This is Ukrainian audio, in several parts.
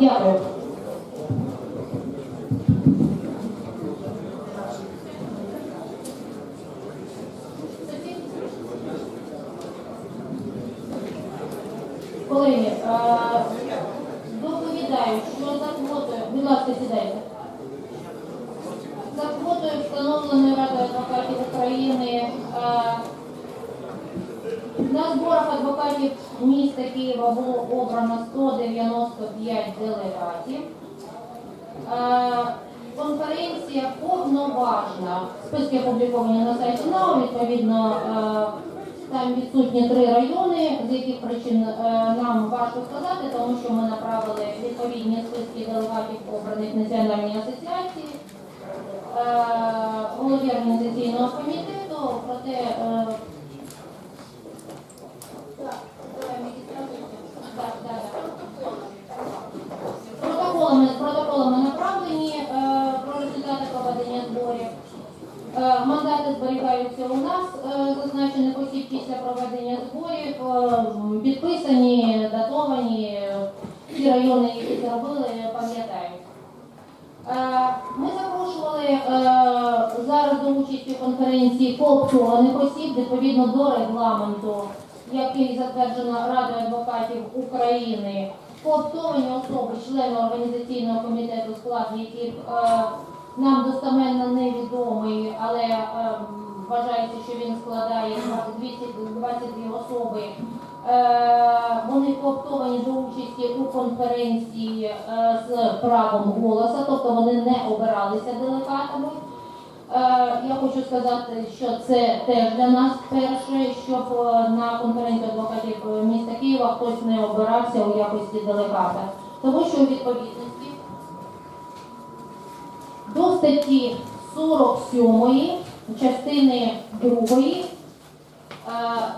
要 Конференція повноважна. Списки опубліковані на сайті НАУ. Відповідно, е, там відсутні три райони, з яких причин е, нам важко сказати, тому що ми направили відповідні списки делегатів обраних національній асоціації, е, голові організаційного комітету, проте е, так, давай, Микита, так, так, так. Протоколами, протоколами направлені е, про результати проведення зборів. Е, Мандати зберігаються у нас, е, зазначених осіб після проведення зборів, е, підписані, датовані, ті райони, які це робили, пам'ятають. Е, Ми запрошували е, зараз до участі конференції кооптованих осіб відповідно до регламенту, який затверджено Радою адвокатів України. Кооптовані особи, члени організаційного комітету, склад яких е, нам достеменно невідомий, але е, вважається, що він складає 222 особи. Е, Вони кооптовані до участі у конференції е, з правом голоса, тобто вони не обиралися делегатами. Е, Я хочу сказати, що це теж для нас перше, щоб е, на конференцію адвокатів міста Києва хтось не обирався у якості делегата. Тому що у відповідності до статті 47 частини 2 е,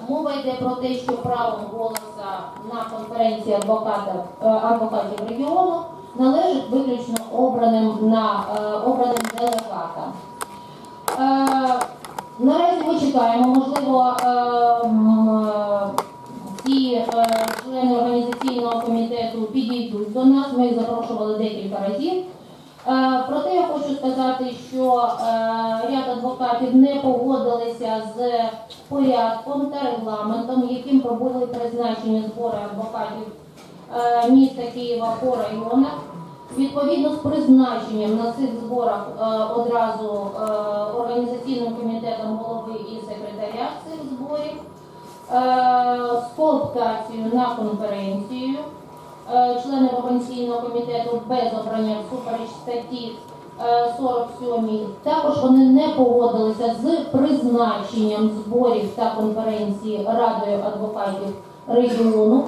мова йде про те, що правом голоса на конференції адвокатів, е, адвокатів регіону належить виключно обраним на е, обраним делегатам. Наразі ми чекаємо, можливо, е, члени організаційного комітету підійдуть до нас. Ми їх запрошували декілька разів. Е, Проте я хочу сказати, що е, ряд адвокатів не погодилися з порядком та регламентом, яким пробули призначені збори адвокатів е, міста Києва по районах. Відповідно з призначенням на цих зборах одразу організаційним комітетом голови і секретаря цих зборів, з кооптацією на конференцію членів організаційного комітету без обрання всупереч статті е, 47. Також вони не погодилися з призначенням зборів та конференції Радою адвокатів регіону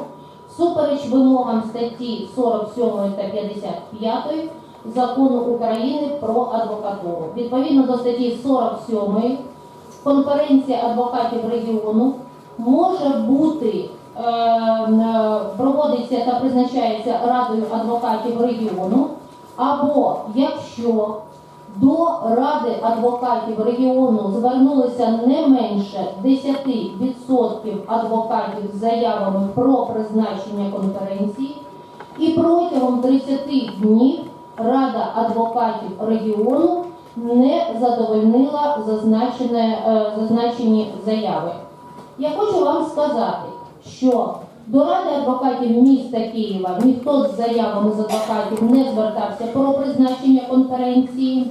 всупереч вимогам статті 47 та 55 Закону України про адвокатуру. Відповідно до статті 47 конференція адвокатів регіону може бути е, е, проводиться та призначається Радою адвокатів регіону, або якщо до Ради адвокатів регіону звернулися не менше 10% адвокатів з заявами про призначення конференції, і протягом 30 днів Рада адвокатів регіону не задовольнила е, зазначені заяви. Я хочу вам сказати, що до Ради адвокатів міста Києва ніхто з заявами з адвокатів не звертався про призначення конференції.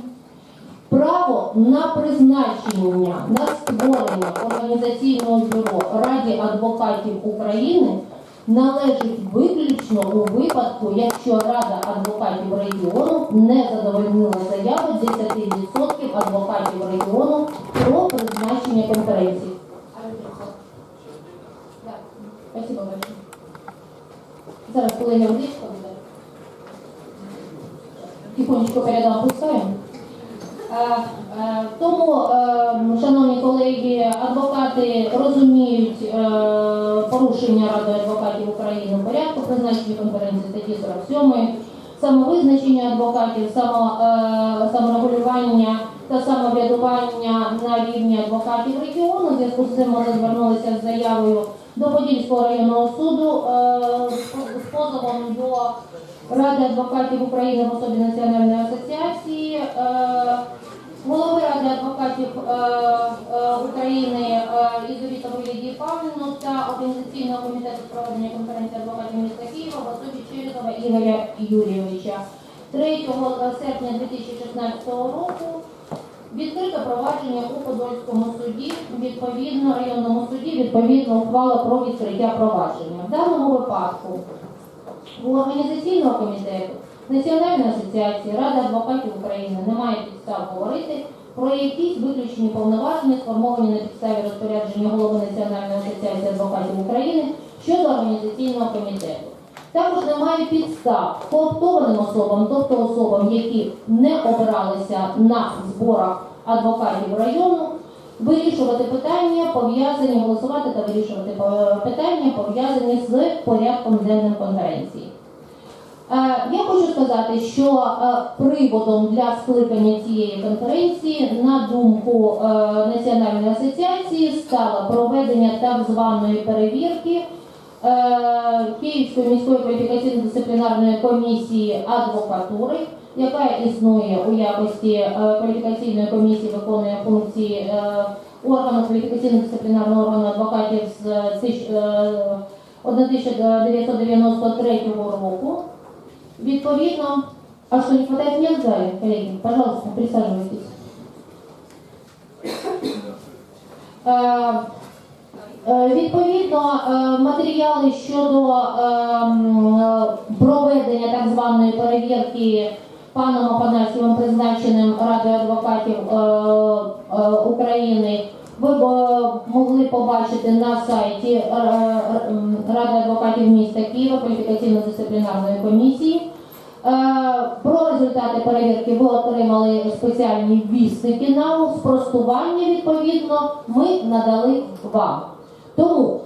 Право на призначення на створення організаційного бюро Раді адвокатів України належить виключно у випадку, якщо Рада адвокатів регіону не задовольнила заяви 10% адвокатів регіону про призначення конференції. Так, Спасибо большое. Зараз колеги водичка буде. Тихонечко передам пускаємо. Е, е, Тому, е, шановні колеги, адвокати розуміють порушення Ради адвокатів України в порядку призначення конференції статті 47, самовизначення адвокатів, саморегулювання та самоврядування на рівні адвокатів регіону. У зв'язку з цим вони звернулися з заявою до Подільського районного суду е, з позовом до Ради адвокатів України в особі Національної асоціації. е, Голови Ради адвокатів е, України е, із у Павлівну та Організаційного комітету проведення конференції адвокатів міста Києва в особі Черезова Ігоря Юрійовича. 3 серпня 2016 року відкрито провадження у Подольському суді, відповідно районному суді, відповідно ухвала про відкриття провадження. В даному випадку у організаційного комітету Національної асоціації Ради адвокатів України немає підстав говорити про якісь виключені повноваження, сформовані на підставі розпорядження голови Національної асоціації адвокатів України щодо організаційного комітету. Також немає підстав кооптованим особам, тобто особам, які не обиралися на зборах адвокатів району, вирішувати питання, пов'язані, голосувати та вирішувати е, питання, пов'язані з порядком денним конференції. Е, Я хочу сказати, що е, приводом для скликання цієї конференції, на думку Національної асоціації, стало проведення так званої перевірки Київської міської кваліфікаційно-дисциплінарної комісії адвокатури, яка існує у якості е, кваліфікаційної комісії, виконує функції е, органу кваліфікаційно-дисциплінарного органу адвокатів з е, 1993 року. Відповідно, а что не хватает мест в зале, коллеги? Пожалуйста, присаживайтесь. Е, Відповідно, е, матеріали щодо е, проведення так званої перевірки паном Афанасьєвим, призначеним Радою адвокатів України, ви могли побачити на сайті Ради адвокатів міста Києва кваліфікаційно-дисциплінарної комісії. Про результати перевірки ви отримали спеціальні вісники нам. Спростування відповідно ми надали вам. Тому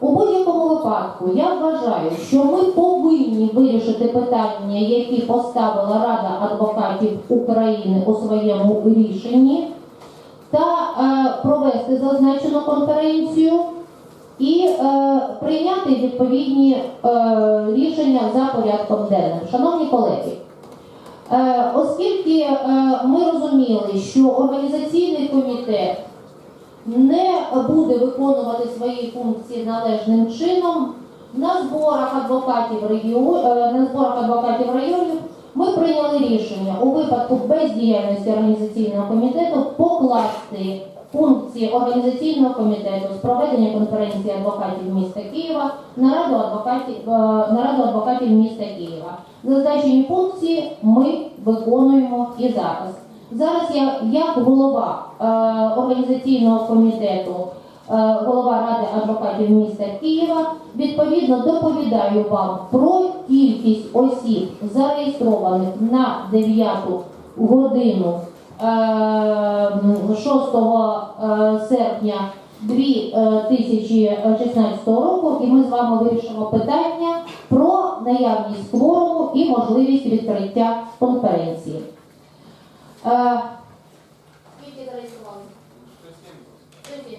у будь-якому випадку я вважаю, що ми повинні вирішити питання, які поставила Рада адвокатів України у своєму рішенні, та е, провести зазначену конференцію і е, прийняти відповідні е, рішення за порядком денним. Шановні колеги, е, оскільки е, ми розуміли, що організаційний комітет не буде виконувати свої функції належним чином, на зборах адвокатів регіо- е, на зборах адвокатів районів ми прийняли рішення у випадку бездіяльності організаційного комітету покласти функції організаційного комітету з проведення конференції адвокатів міста Києва на раду адвокатів е, на раду адвокатів міста Києва. Зазначені функції ми виконуємо і зараз. Зараз я як голова е, організаційного комітету, е, голова Ради адвокатів міста Києва, відповідно доповідаю вам про кількість осіб, зареєстрованих на 9 годину е, м, 6 е, серпня 2016 року, і ми з вами вирішимо питання про наявність кворуму і можливість відкриття конференції. Скільки зареєстрували? 170.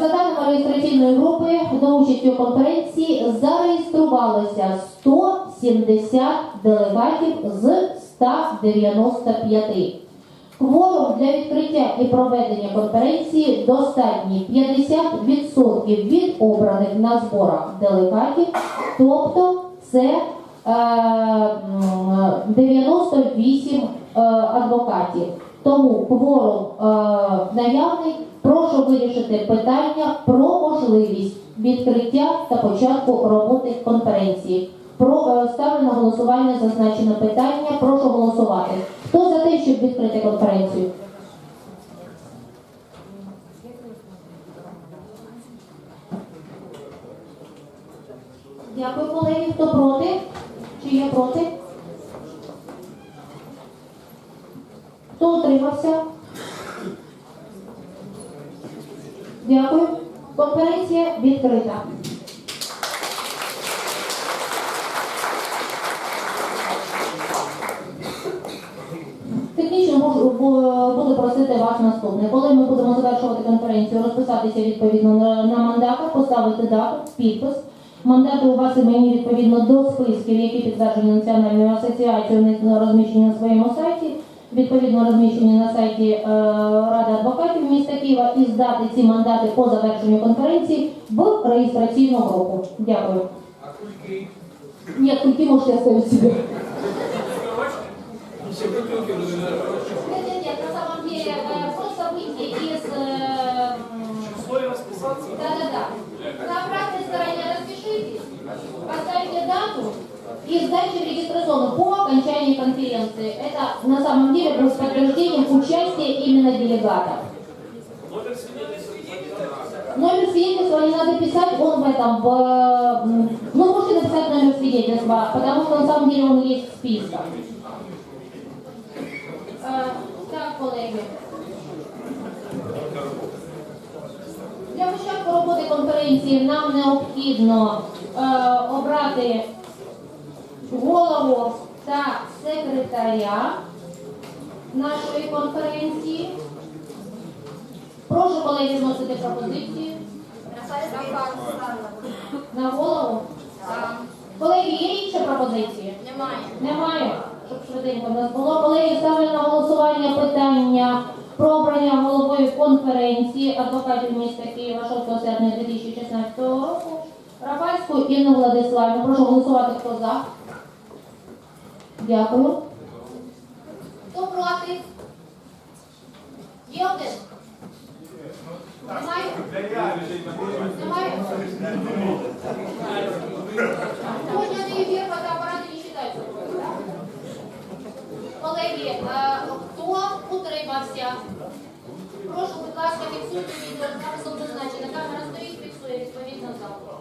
За даними реєстраційної групи, до участі у конференції зареєструвалося 170 делегатів з 195. Кворум для відкриття і проведення конференції достатній 50% від обраних на зборах делегатів, тобто це е, м, 98 е, адвокатів. Тому кворум е, наявний. Прошу вирішити питання про можливість відкриття та початку роботи конференції. Про е, ставлю на голосування зазначене питання. Прошу голосувати. Хто за те, щоб відкрити конференцію? Дякую, колеги. Хто проти? Чи є проти? Хто утримався? Дякую. Конференція відкрита. Технічно можу буду просити вас наступне. Коли ми будемо завершувати конференцію, розписатися відповідно на, на мандатах, поставити дату, підпис. Мандати у вас і мені відповідно до списків, які підтверджені Національною асоціацією, розміщені на своєму сайті. Відповідно розміщені на сайті е, Ради адвокатів міста Києва і здати ці мандати по завершенню конференції в реєстраційного року. Дякую. А кульки? Ні, кульки можете оставить себе. и сдайте в регистрационную по окончании конференции. Это на самом деле будет подтверждением участия именно делегатов. Номер свидетельства? Номер свидетельства не надо писать, он в этом, в, м, ну можете написать номер свидетельства, потому что на самом деле он есть в списках. Е, Так, колеги. Для початку роботи конференції нам необхідно е, обрати голову та секретаря нашої конференції. Прошу колеги вносити пропозиції на голову. Колеги, є інші пропозиції? Немає. Немає, щоб швиденько в нас було. Колеги, ставлю на голосування питання про обрання головою конференції адвокатів міста Києва 6 серпня 2016 року. Рафальську Інну Владиславівну. Прошу голосувати, хто за. Дякую. Хто проти? Є один? Немає? Немає? Подняний ефір, фотоапарати не считаються. Колеги, е, хто утримався? Прошу, будь ласка, фіксуйте відео, записом зазначено. Камера стоїть, фіксує відповідно завтра.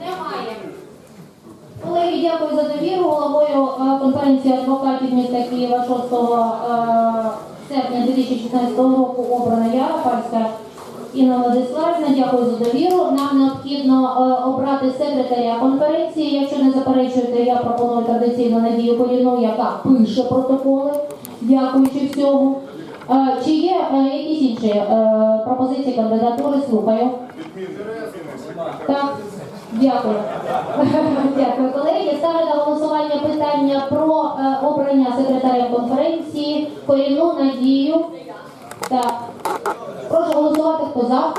Немає. Колеги, дякую за довіру. Головою е, конференції адвокатів міста Києва 6 е, серпня 2016 року обрана я, Рафальська Інна Владиславівна. Дякую за довіру. Нам необхідно е, обрати секретаря конференції. Якщо не заперечуєте, я пропоную традиційно Надію Коріну, яка пише протоколи, дякуючи всьому. Е, Чи є якісь інші пропозиції кандидатури? Слухаю. Так, дякую. Дякую, колеги. Ставлю на голосування питання про е, обрання секретарем конференції Корінну Надію. Так. Прошу голосувати, хто за.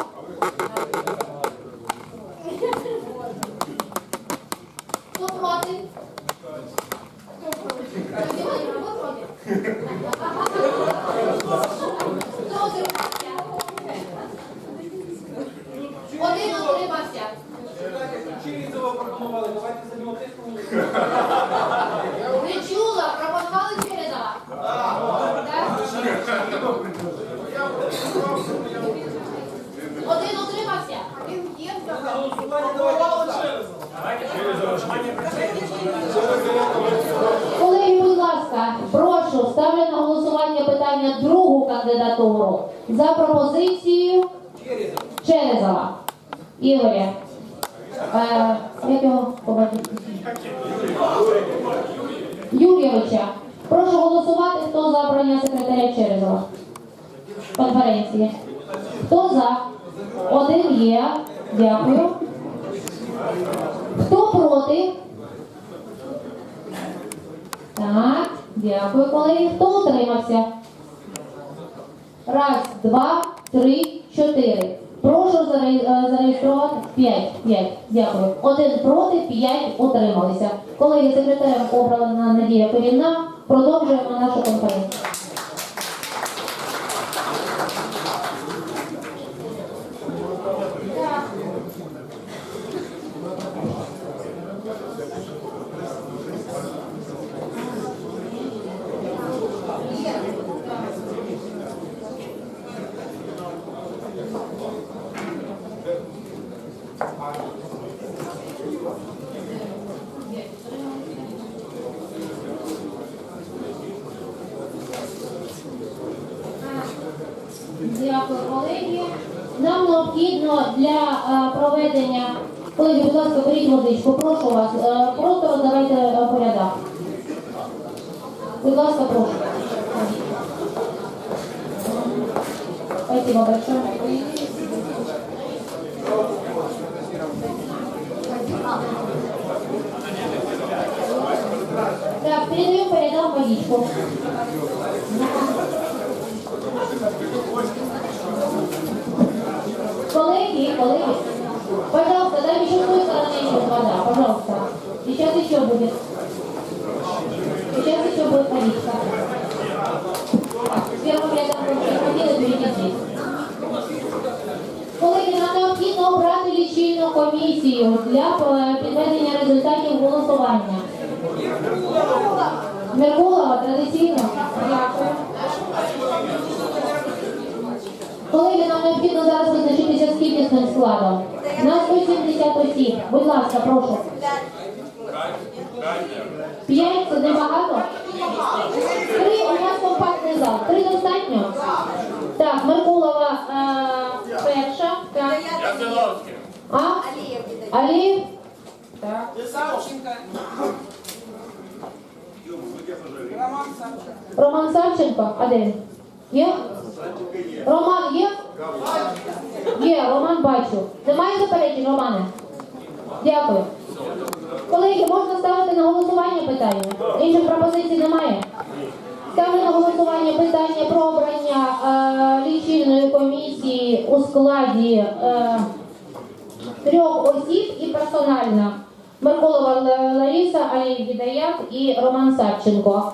Хто проти? Ви проти? Хто утримався? Один утримався. Черезова пропонували, давайте за нього теж проголосуємо. Не чула, пропонували Черезова? Так? Один утримався? Колеги, будь ласка, прошу, ставлю на голосування питання другу кандидатуру за пропозицією Черезова. Ігоря. Е, як його побачити? Юрійовича. Прошу голосувати, хто за обрання секретаря Черезова. Конференції. Хто за? Один є. Дякую. Хто проти? Так, дякую, колеги. Хто утримався? Раз, два, три, чотири. Прошу е, зареєструвати п'ять. П'ять. Дякую. Один проти, п'ять утрималися. Колеги, секретарем обрана Надія Корінна. Продовжуємо нашу конференцію. Так. Дякую, колеги. Нам необхідно для е, проведення. Колеги, будь ласка, беріть водичку, прошу вас. Е, Просто роздавайте порядок. Будь ласка, прошу. Спасибо большое. Так, передаем по рядам водичку. Коллеги, коллеги, пожалуйста, там еще с той стороны идет вода, пожалуйста. Сейчас еще будет. Сейчас еще будет водичка. Первым рядом приходили, перейдите. Колеги, нам необхідно обрати лічильну комісію для е, підведення результатів голосування. Меркулова, традиційно. Дякую. Колеги, нам необхідно зараз визначитися з кількісним складом. На 170 осіб. Будь ласка, прошу. П'ять це небагато? Три у нас компактний зал. Три достатньо? Так, Меркулова е, перша. Так. А? Алієв? Так. Роман Савченко, а де він? Є? Роман є? Є, Роман бачу. Немає заперечень, Романе? Дякую. Колеги, можна ставити на голосування питання? Інших пропозицій немає? Ставлю на голосування питання про обрання е, лічильної комісії у складі е, трьох осіб і персонально. Миколова Лариса, Алій Відаяк і Роман Савченко.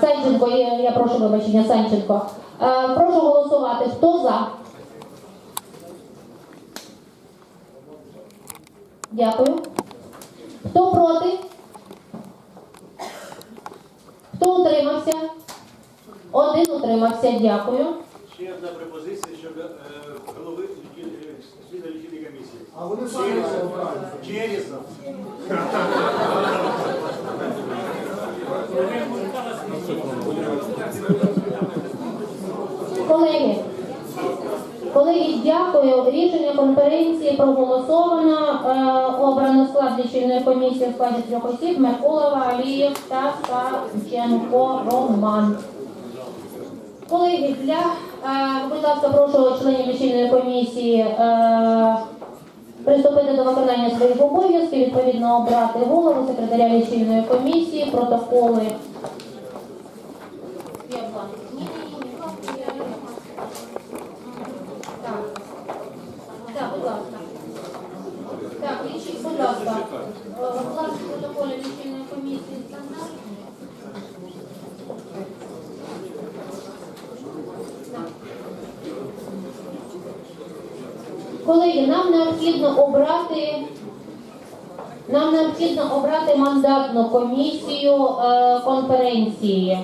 Санченко, я, я прошу вибачення, Санченко. Е, прошу голосувати. Хто за? Дякую. Хто проти? Хто утримався? Один утримався, дякую. Ще одна пропозиція щодо е, голови слідної лічильної комісії. А вони обирають. Черезов. Колеги, колеги, дякую. Рішення конференції проголосовано. Е, обрано склад лічильної комісії в складі трьох осіб Меркулова, Алієв та Савченко Роман. Колеги, для, е, будь ласка, прошу членів лічильної комісії е, приступити до виконання своїх обов'язків, відповідно обрати голову, секретаря лічильної комісії, протоколи. Є план. Ні, ні, ні, план я не маю. Так. Так, будь ласка. Так, лічи, будь ласка. Е, Будь ласка, протоколи лічильної комісії стандартні. Так. Колеги, нам необхідно обрати нам необхідно обрати мандатну комісію е, конференції.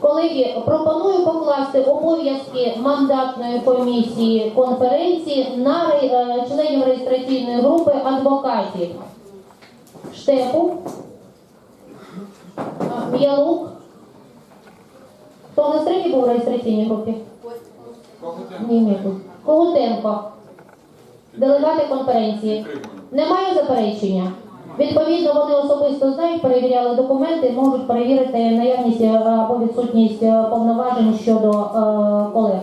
Колеги, пропоную покласти обов'язки мандатної комісії конференції на е, членів реєстраційної групи адвокатів. Штепу, М'ялук. Хто на третій був в реєстраційній групі? Ні, ні. Когутенко. Делегати конференції. Немає заперечення? Відповідно, вони особисто знають, перевіряли документи, можуть перевірити наявність е, або відсутність е, повноважень щодо е, колег.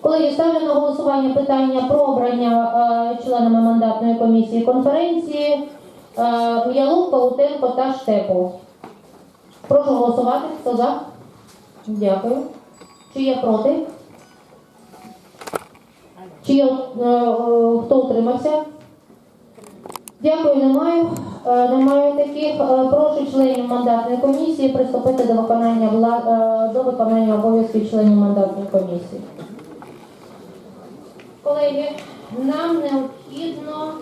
Колеги, ставлю на голосування питання про обрання е, членами мандатної комісії конференції е, Ялук, Паутенко та Штепов. Прошу голосувати. Хто за? Дякую. Чи є проти? Чи є, е, е, хто утримався? Дякую, немає. Е, Немає таких. Прошу членів мандатної комісії приступити до виконання вла- е, до виконання обов'язків членів мандатної комісії. Колеги, нам необхідно.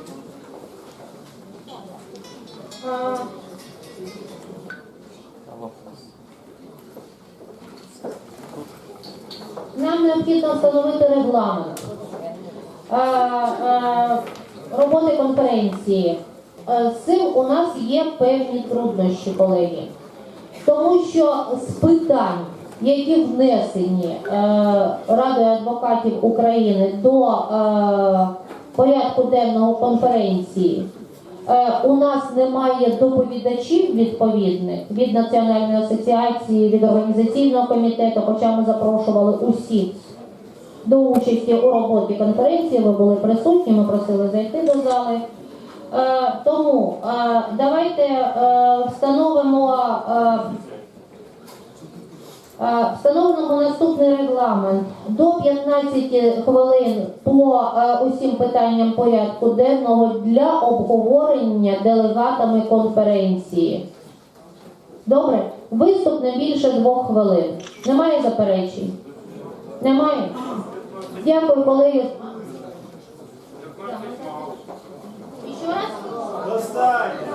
Нам необхідно встановити регламент роботи конференції. Е, З цим у нас є певні труднощі, колеги. Тому що з питань, які внесені е, Радою адвокатів України до е, порядку денного конференції, у нас немає доповідачів відповідних від Національної асоціації, від організаційного комітету, хоча ми запрошували усіх до участі у роботі конференції. Ви були присутні, ми просили зайти до зали. Е, тому е, давайте е, встановимо Встановлено наступний регламент. До 15 хвилин по усім питанням порядку денного для обговорення делегатами конференції. Добре, виступ не більше двох хвилин. Немає заперечень? Немає? Дякую, колеги. Ще раз? Достатньо.